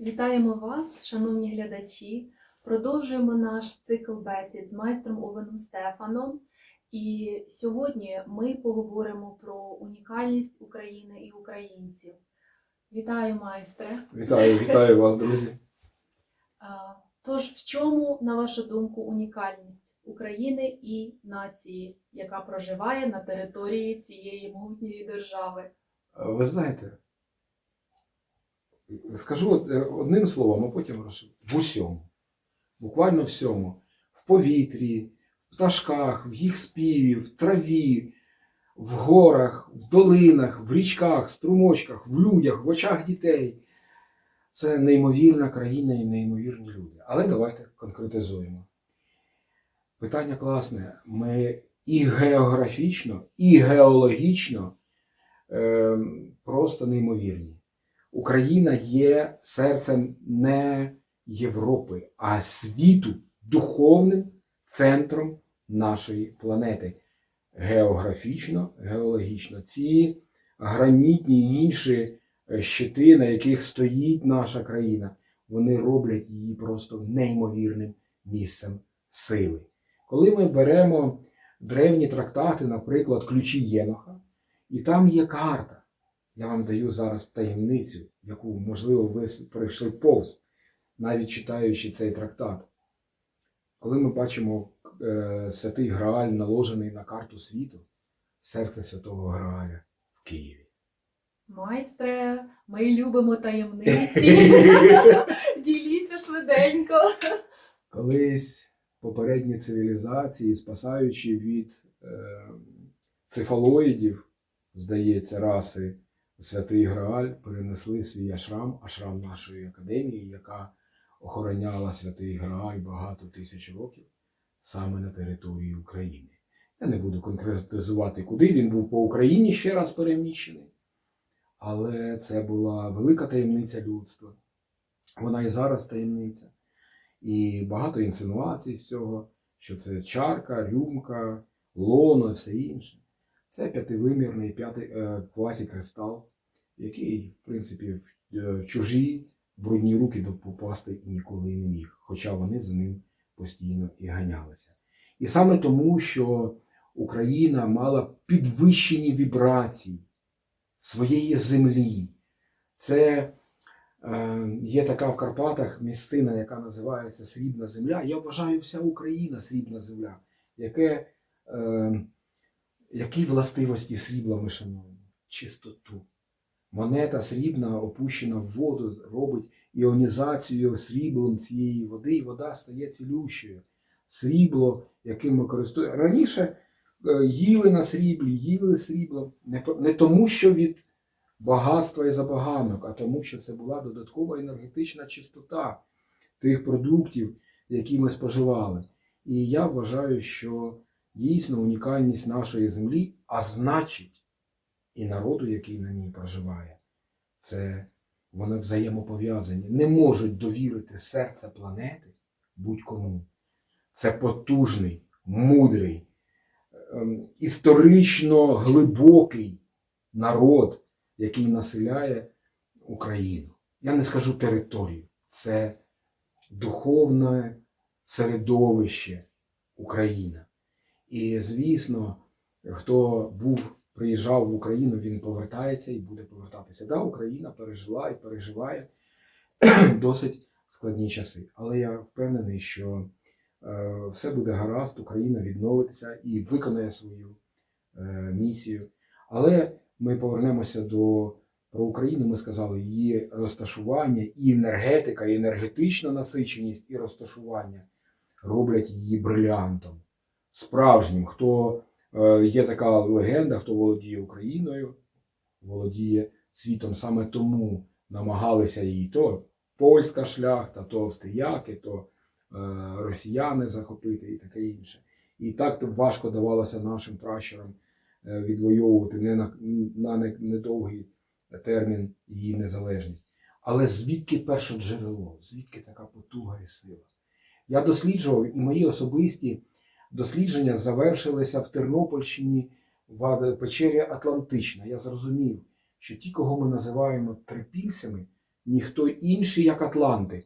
Вітаємо вас, шановні глядачі. Продовжуємо наш цикл бесід з майстром Овеном Стефаном. І сьогодні ми поговоримо про унікальність України і українців. Вітаю, майстре! Вітаю, вітаю вас, друзі. Тож, в чому, на вашу думку, унікальність України і нації, яка проживає на території цієї могутньої держави? Ви знаєте, скажу е, одним словом, а потім розшив. В усьому. Буквально всьому. В повітрі, в пташках, в їх співі, в траві, в горах, в долинах, в річках, струмочках, в людях, в очах дітей. Це неймовірна країна і неймовірні люди. Але давайте конкретизуємо. Питання класне. Ми і географічно, і геологічно е, просто неймовірні. Україна є серцем не Європи, а світу, духовним центром нашої планети. Географічно, геологічно. Ці гранітні і інші е, щити, на яких стоїть наша країна, вони роблять її просто неймовірним місцем сили. Коли ми беремо древні трактати, наприклад, ключі Єноха, і там є карта. Я вам даю зараз таємницю, яку, можливо, ви пройшли повз, навіть читаючи цей трактат. Коли ми бачимо е, святий Грааль, наложений на карту світу, серце святого Грааля в Києві. Майстре, ми любимо таємниці. Діліться швиденько. Колись попередні цивілізації, спасаючи від е, цефалоїдів, здається, раси Святий Грааль, перенесли свій ашрам, ашрам нашої академії, яка охороняла Святий Грааль багато тисяч років саме на території України. Я не буду конкретизувати, куди він був по Україні ще раз переміщений. Але це була велика таємниця людства. Вона і зараз таємниця. І багато інсинуацій з цього, що це чарка, рюмка, лоно і все інше. Це п'ятивимірний п'ятий е, класі кристал, який, в принципі, в е, чужі брудні руки попасти і ніколи не міг, хоча вони за ним постійно і ганялися. І саме тому, що Україна мала підвищені вібрації своєї землі. Це Е, Є така в Карпатах місцина, яка називається Срібна земля. Я вважаю, вся Україна срібна земля. Яке, е, які властивості срібла ми шануємо? Чистоту. Монета срібна, опущена в воду, робить іонізацію сріблом цієї води, і вода стає цілющою. Срібло, яким ми користуємо. Раніше е, їли на сріблі, їли срібло. Не тому, що від багатства і забаганок, а тому, що це була додаткова енергетична чистота тих продуктів, які ми споживали. І я вважаю, що дійсно унікальність нашої землі, а значить, і народу, який на ній проживає, це вони взаємопов'язані. Не можуть довірити серце планети будь-кому. Це потужний, мудрий, ем, історично глибокий народ, який населяє Україну. Я не скажу територію, це духовне середовище Україна. І, звісно, хто був, приїжджав в Україну, він повертається і буде повертатися. Да, Україна пережила і переживає досить складні часи. Але я впевнений, що е, все буде гаразд, Україна відновиться і виконає свою е, місію. Але ми повернемося до про Україну. Ми сказали, її розташування, і енергетика, і енергетична насиченість, і розташування роблять її брилянтом. Справжнім, хто е, є така легенда, хто володіє Україною, володіє світом. Саме тому намагалися її то польська шляхта, то австріяки, то е, росіяни захопити і таке інше. І так важко давалося нашим пращурам е, відвоювати не на, на не- недовгий термін її незалежність. Але звідки перше джерело? Звідки така потуга і сила? Я досліджував, і мої особисті дослідження завершилися в Тернопільщині в печері Атлантична. Я зрозумів, що ті, кого ми називаємо трипільцями, ніхто інший, як Атланти,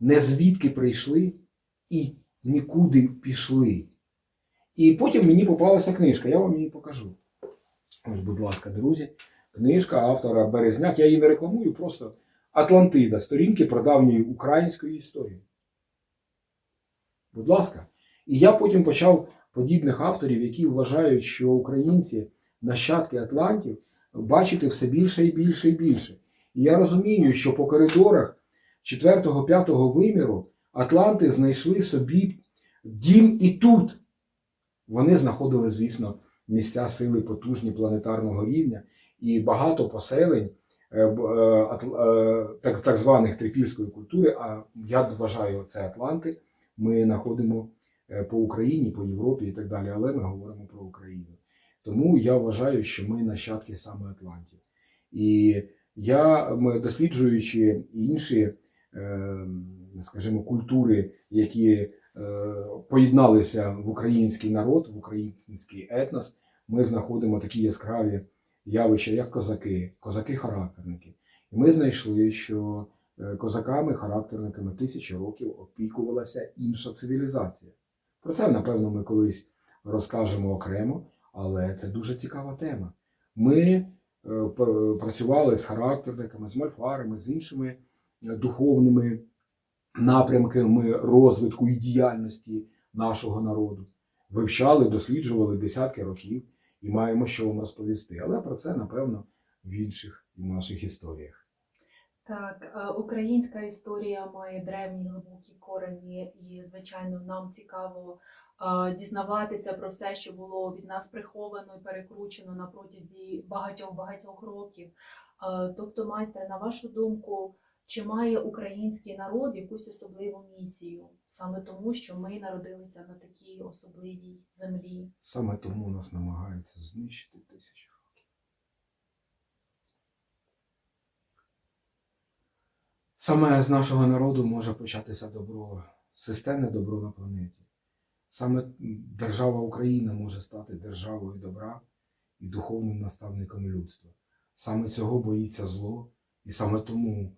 не звідки прийшли і нікуди пішли. І потім мені попалася книжка, я вам її покажу. Ось, будь ласка, друзі, книжка автора Березняк. Я її не рекламую, просто Атлантида, сторінки прадавньої української історії. Будь ласка. І я потім почав подібних авторів, які вважають, що українці, нащадки Атлантів, бачити все більше і більше і більше. І я розумію, що по коридорах 4-5 виміру Атланти знайшли собі дім і тут. Вони знаходили, звісно, місця сили потужні планетарного рівня, і багато поселень е, е, е, так, званих трипільської культури, а я вважаю це Атланти, ми знаходимо по Україні, по Європі і так далі, але ми говоримо про Україну. Тому я вважаю, що ми нащадки саме Атлантів. І я, досліджуючи інші, е, скажімо, культури, які е, поєдналися в український народ, в український етнос, ми знаходимо такі яскраві явища, як козаки, козаки-характерники. І ми знайшли, що е, козаками, характерниками тисячі років опікувалася інша цивілізація. Про це, напевно, ми колись розкажемо окремо, але це дуже цікава тема. Ми е, працювали з характерниками, з мольфарами, з іншими е, духовними напрямками розвитку і діяльності нашого народу. Вивчали, досліджували десятки років і маємо що вам розповісти. Але про це, напевно, в інших наших історіях. Так, е, українська історія має древні глибокі корені, і, звичайно, нам цікаво е, дізнаватися про все, що було від нас приховано і перекручено на протязі багатьох-багатьох років. Е, Тобто, майстре, на вашу думку, чи має український народ якусь особливу місію, саме тому, що ми народилися на такій особливій землі? Саме тому нас намагаються знищити тисячі Саме з нашого народу може початися добро, системне добро на планеті. Саме держава Україна може стати державою добра і духовним наставником людства. Саме цього боїться зло, і саме тому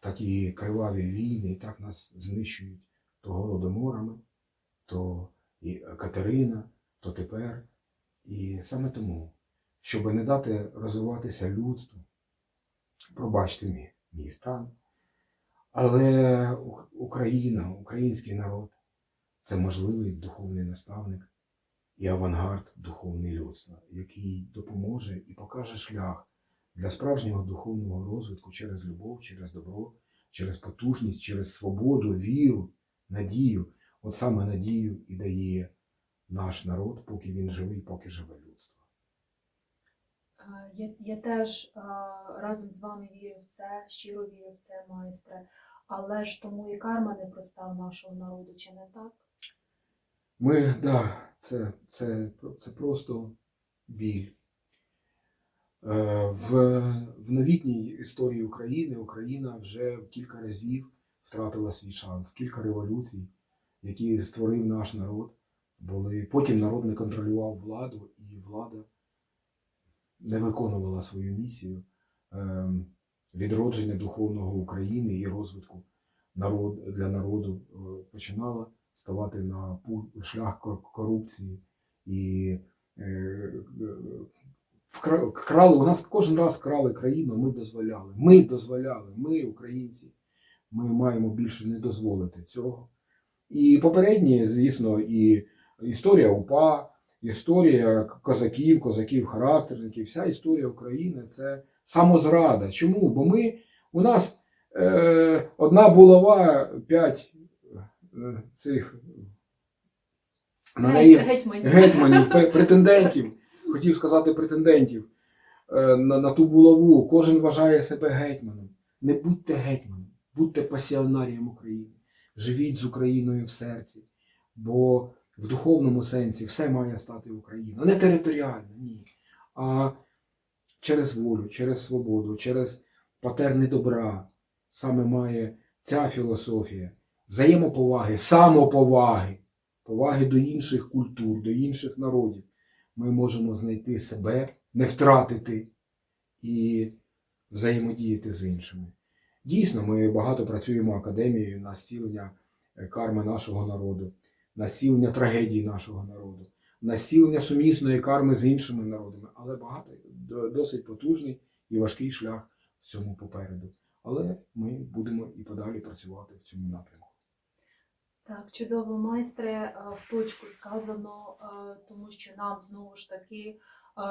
такі криваві війни і так нас знищують то голодоморами, то і Катерина, то тепер. І саме тому, щоб не дати розвиватися людству, пробачте мій, мій стан. Але Україна, український народ це можливий духовний наставник і авангард духовний людства, який допоможе і покаже шлях для справжнього духовного розвитку через любов, через добро, через потужність, через свободу, віру, надію. От саме надію і дає наш народ, поки він живий, поки живе людство. Е, Я, я теж е, разом з вами вірю в це, щиро вірю в це, майстре. Але ж тому і карма непроста в нашого народу, чи не так? Ми, да, це, це, це просто біль. Е, В, в новітній історії України Україна вже кілька разів втратила свій шанс. Кілька революцій, які створив наш народ, були. Потім народ не контролював владу, і влада не виконувала свою місію ем, відродження духовного України і розвитку народ, для народу е, починала ставати на шлях корупції і е, е. У нас кожен раз крали країну, ми дозволяли. Ми дозволяли, ми, українці, ми маємо більше не дозволити цього. І попередні, звісно, і історія УПА, історія козаків, козаків-характерників, вся історія України це самозрада. Чому? Бо ми, у нас е, одна булава, п'ять е, цих на неї Геть, геть гетьманів, претендентів, хотів сказати претендентів е, на, на ту булаву. Кожен вважає себе гетьманом. Не будьте гетьманом, будьте пасіонарієм України. Живіть з Україною в серці, бо в духовному сенсі все має стати Україна. Не територіально, ні. А через волю, через свободу, через патерни добра саме має ця філософія взаємоповаги, самоповаги поваги до інших культур, до інших народів, ми можемо знайти себе, не втратити і взаємодіяти з іншими. Дійсно, ми багато працюємо академією на зцілення карми нашого народу, на зцілення трагедії нашого народу, на зцілення сумісної карми з іншими народами, але багато досить потужний і важкий шлях в цьому попереду. Але ми будемо і подалі працювати в цьому напрямку. Так, чудово, майстре, е, в точку сказано, е, тому що нам знову ж таки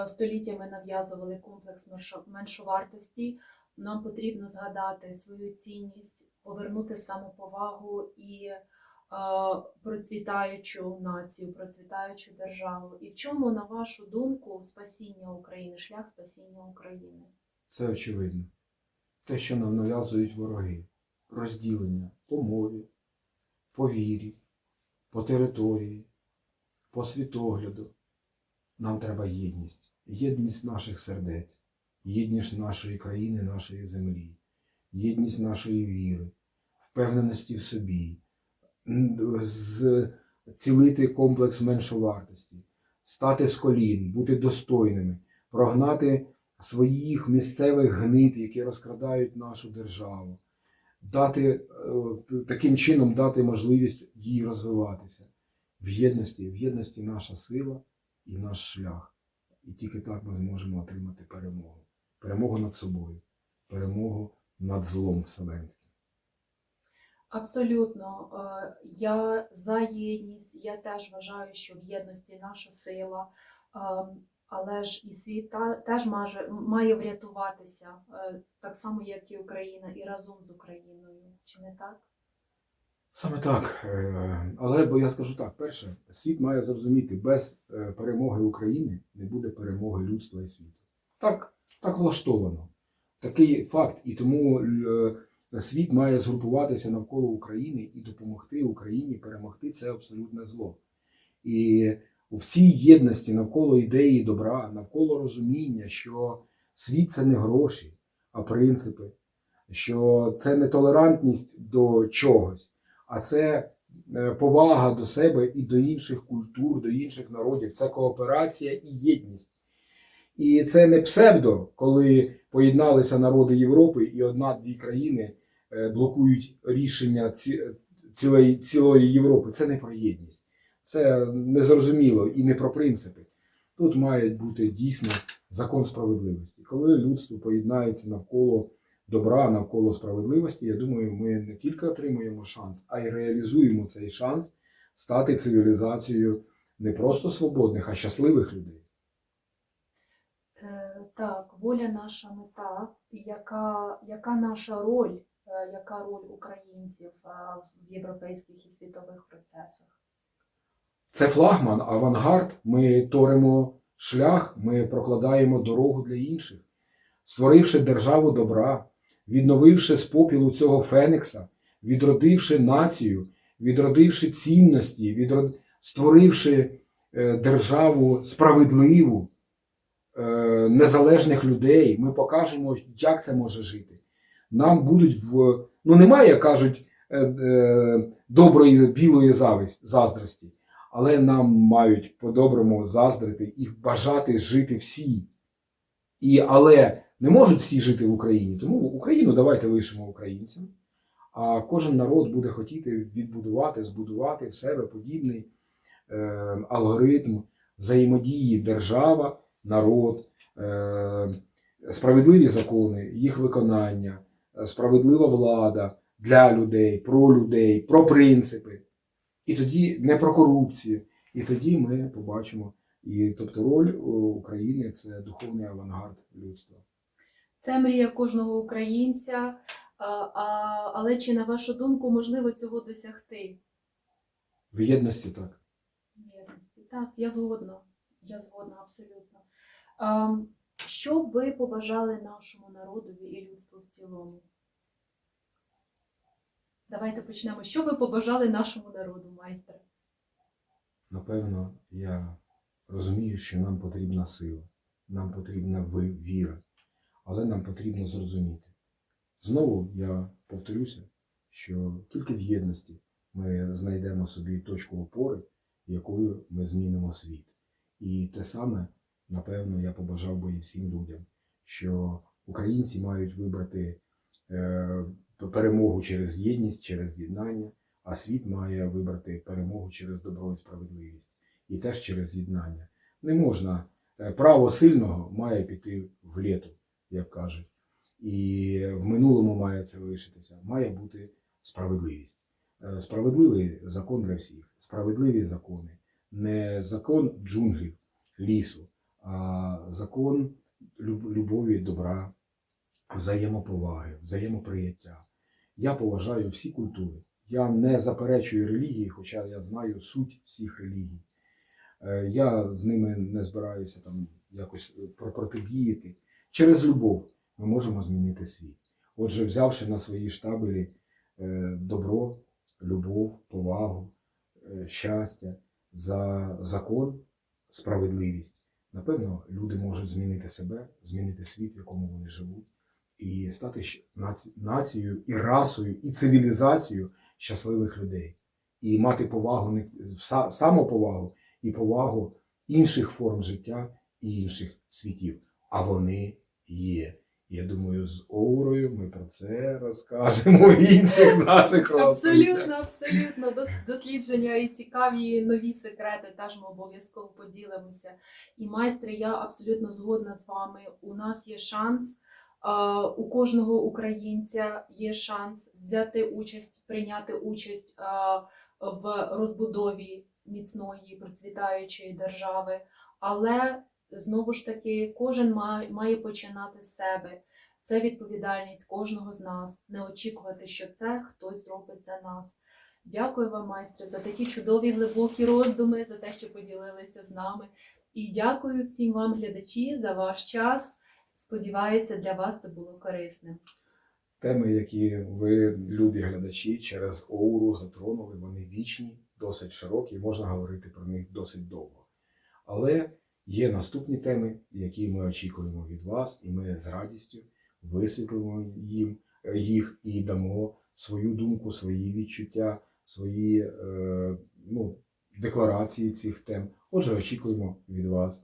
е, століттями нав'язували комплекс меншо- меншовартості. Нам потрібно згадати свою цінність, повернути самоповагу і процвітаючу націю, процвітаючу державу. І в чому, на вашу думку, спасіння України, шлях спасіння України? Це очевидно. Те, що нам нав'язують вороги, розділення по мові, по вірі, по території, по світогляду. Нам треба єдність, єдність наших сердець, єдність нашої країни, нашої землі, єдність нашої віри, впевненості в собі, цілити комплекс меншовартості, стати з колін, бути достойними, прогнати своїх місцевих гнит, які розкрадають нашу державу, дати е, таким чином дати можливість їй розвиватися. В єдності, в єдності наша сила і наш шлях. І тільки так ми зможемо отримати перемогу. Перемогу над собою, перемогу над злом вселенським. Абсолютно. Е, Я за єдність. Я теж вважаю, що в єдності наша сила. Е, Але ж і світ теж має врятуватися, е, так само, як і Україна, і разом з Україною. Чи не так? Саме так. Е, Але бо я скажу так: перше, світ має зрозуміти, без перемоги України не буде перемоги людства і світу. Так, так влаштовано. Такий факт. І тому світ має згрупуватися навколо України і допомогти Україні перемогти це абсолютне зло. І в цій єдності навколо ідеї добра, навколо розуміння, що світ це не гроші, а принципи, що це не толерантність до чогось, а це е, повага до себе і до інших культур, до інших народів, це кооперація і єдність. І це не псевдо, коли поєдналися народи Європи і одна-дві країни блокують рішення ці- цілої, цілої Європи. Це не про єдність. Це незрозуміло і не про принципи. Тут має бути дійсно закон справедливості. Коли людство поєднається навколо добра, навколо справедливості, я думаю, ми не тільки отримуємо шанс, а й реалізуємо цей шанс стати цивілізацією не просто свободних, а щасливих людей. Е, Так, воля наша мета. Яка, яка наша роль, е, яка роль українців в європейських і світових процесах? Це флагман, авангард. Ми торимо шлях, ми прокладаємо дорогу для інших, створивши державу добра, відновивши з попілу цього феникса, відродивши націю, відродивши цінності, відрод... створивши е, державу справедливу, е, незалежних людей. Ми покажемо, як це може жити. Нам будуть в. Ну, немає, кажуть, е, е, доброї білої заздрості але нам мають по-доброму заздрити і бажати жити всі. І, але не можуть всі жити в Україні. Тому Україну давайте лишимо українцям, а кожен народ буде хотіти відбудувати, збудувати в себе подібний е, алгоритм взаємодії держава, народ, е, справедливі закони, їх виконання, справедлива влада для людей, про людей, про принципи. І тоді не про корупцію. І тоді ми побачимо. І тобто роль України це духовний авангард людства. Це мрія кожного українця. А, а, але чи на вашу думку можливо цього досягти? В єдності так. Єдності. Так, я згодна. Я згодна абсолютно. А, що б ви побажали нашому народові і людству в цілому? Давайте почнемо. Що ви побажали нашому народу, майстре? Напевно, я розумію, що нам потрібна сила, нам потрібна віра, але нам потрібно зрозуміти. Знову я повторюся, що тільки в єдності ми знайдемо собі точку опори, якою ми змінимо світ. І те саме, напевно, я побажав би і всім людям, що українці мають вибрати е, перемогу через єдність, через з'єднання, а світ має вибрати перемогу через добро і справедливість і теж через з'єднання. Не можна е, право сильного має піти в літу, як кажуть. І в минулому має це лишитися. Має бути справедливість. Е, Справедливий закон для всіх, справедливі закони, не закон джунглів, лісу, а закон любові, добра, взаємоповаги, взаємоприяття. Я поважаю всі культури. Я не заперечую релігії, хоча я знаю суть всіх релігій. Е, Я з ними не збираюся там якось е, протидіяти. Через любов ми можемо змінити світ. Отже, взявши на свої штабелі е, добро, любов, повагу, щастя за закон, справедливість, напевно, люди можуть змінити себе, змінити світ, в якому вони живуть, і стати нацією, і расою, і цивілізацією щасливих людей, і мати повагу не са- самоповагу і повагу інших форм життя і інших світів. А вони є. Я думаю, з Оурою ми про це розкажемо інших наших. Абсолютно, абсолютно. Дослідження і цікаві нові секрети теж ми обов'язково поділимося. І майстри, я абсолютно згодна з вами. У нас є шанс. У кожного українця є шанс взяти участь, прийняти участь в розбудові міцної процвітаючої держави. Але знову ж таки, кожен має, має починати з себе. Це відповідальність кожного з нас. Не очікувати, що це хтось зробить за нас. Дякую вам, майстре, за такі чудові глибокі роздуми, за те, що поділилися з нами. І дякую всім вам, глядачі, за ваш час. Сподіваюся, для вас це було корисним. Теми, які ви, любі глядачі, через Оуру затронули, вони вічні, досить широкі, можна говорити про них досить довго. Але є наступні теми, які ми очікуємо від вас, і ми з радістю висвітлимо їм їх і дамо свою думку, свої відчуття, свої е, ну, декларації цих тем. Отже, очікуємо від вас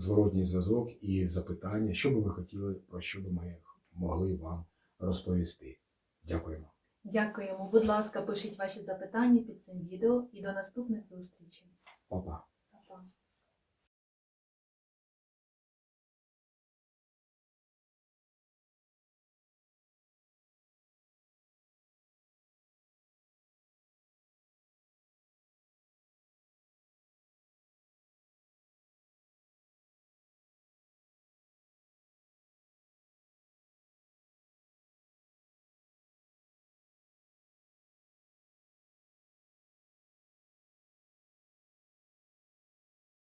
зворотній зв'язок і запитання, що би ви хотіли, про що би ми могли вам розповісти. Дякуємо. Дякуємо. Будь ласка, пишіть ваші запитання під цим відео і до наступних зустрічей. Па-па.